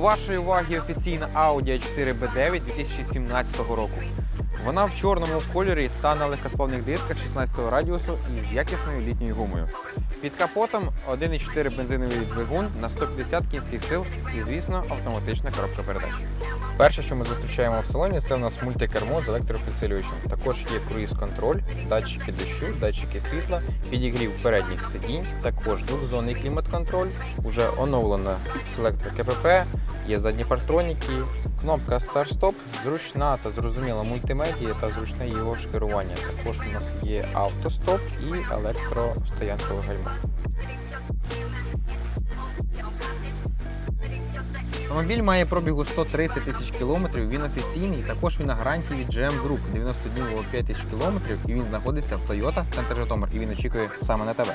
вашої уваги офіційна Audi A4 B9 2017 року. Вона в чорному кольорі та на легкосплавних дисках 16 радіусу із якісною літньою гумою. Під капотом 1,4 бензиновий двигун на 150 кінських сил і, звісно, автоматична коробка передач. Перше, що ми зустрічаємо в салоні, це у нас мультикермо з електропідсилювачем. Також є круїз-контроль, датчики дощу, датчики світла, підігрів передніх сидінь, також двохзонний клімат-контроль, уже оновлена селектор КПП, є задні партроніки, кнопка старт-стоп, зручна та зрозуміла мультимедія та зручне його ж керування. Також у нас є автостоп і електростоянкове гальмо. Автомобіль має пробігу 130 тисяч кілометрів. Він офіційний. Також він на гарантії від GM Group 90 днів 5 тисяч кілометрів. І він знаходиться в Toyota Центр Житомир. І він очікує саме на тебе.